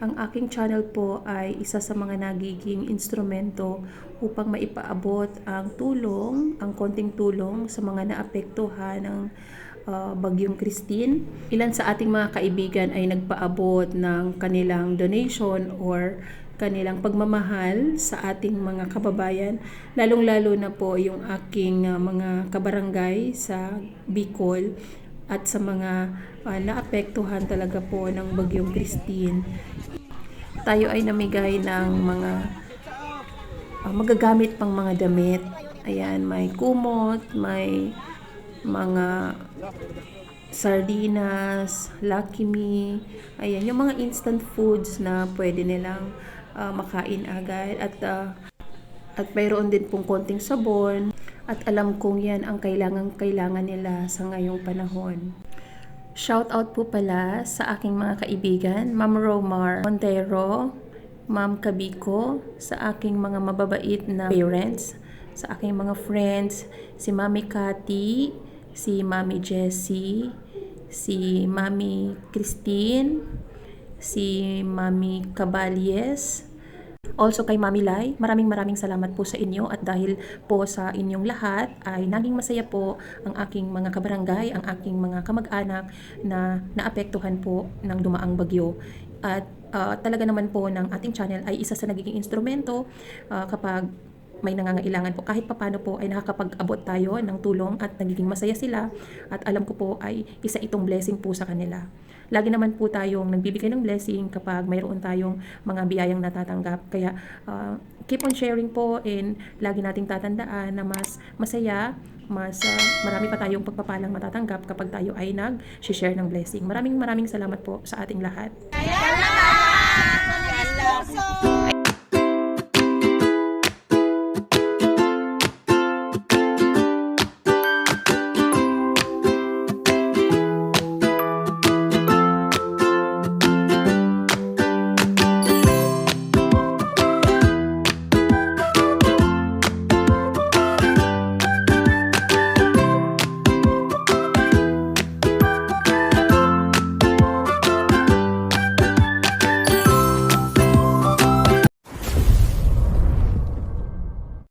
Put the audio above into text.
Ang aking channel po ay isa sa mga nagiging instrumento upang maipaabot ang tulong, ang konting tulong sa mga naapektuhan ng uh, Bagyong Christine. Ilan sa ating mga kaibigan ay nagpaabot ng kanilang donation or kanilang pagmamahal sa ating mga kababayan, lalong-lalo na po yung aking uh, mga kabarangay sa Bicol at sa mga uh, naapektuhan talaga po ng Bagyong Christine. Tayo ay namigay ng mga uh, magagamit pang mga damit. Ayan, may kumot, may mga sardinas, Lucky Me, ayan, yung mga instant foods na pwede nilang uh, makain agad at uh, at mayroon din pong konting sabon at alam kong yan ang kailangan kailangan nila sa ngayong panahon. Shout out po pala sa aking mga kaibigan, Ma'am Romar Montero, Ma'am Kabiko, sa aking mga mababait na parents, sa aking mga friends, si Mami Cathy, si Mami Jessie, si Mami Christine, si Mami Caballes, Also kay Mami Lai, maraming maraming salamat po sa inyo at dahil po sa inyong lahat ay naging masaya po ang aking mga kabarangay, ang aking mga kamag-anak na naapektuhan po ng dumaang bagyo. At uh, talaga naman po ng ating channel ay isa sa nagiging instrumento uh, kapag may nangangailangan po kahit papano po ay nakakapag-abot tayo ng tulong at nagiging masaya sila at alam ko po ay isa itong blessing po sa kanila. Lagi naman po tayong nagbibigay ng blessing kapag mayroon tayong mga biyayang natatanggap. Kaya uh, keep on sharing po and lagi nating tatandaan na mas masaya, mas uh, marami pa tayong pagpapalang matatanggap kapag tayo ay nag-share ng blessing. Maraming maraming salamat po sa ating lahat. Salamat!